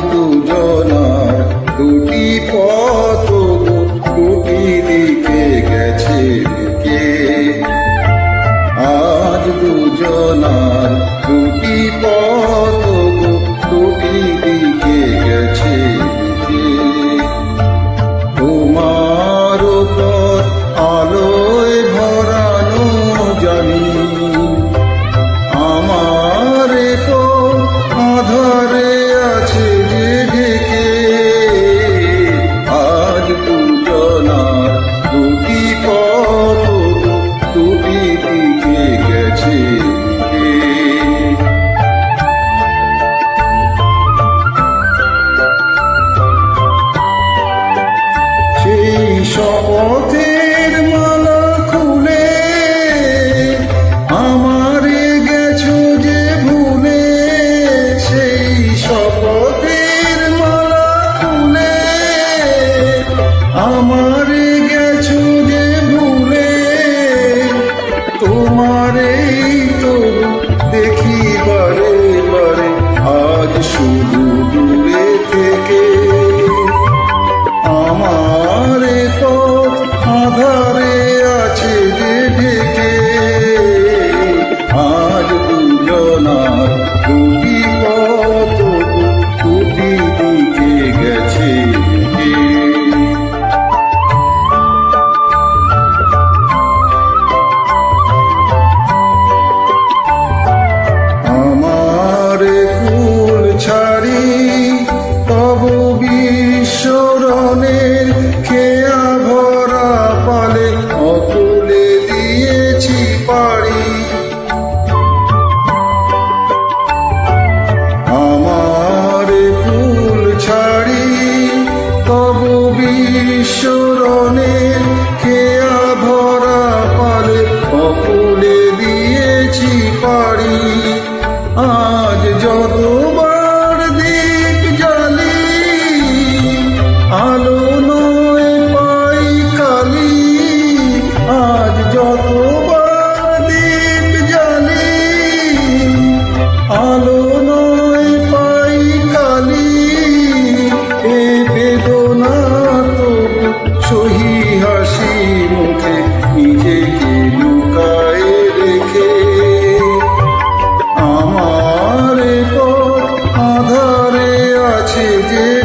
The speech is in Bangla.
tu শপথের মালা খুলে, আমারে গেছো যে ভুলে, সেই শপথের মালা খুলে, আমারে গেছো যে ভুলে তোমারে তো দেখি বারে বারে, আজ শুধু বিশ্বরণের to do.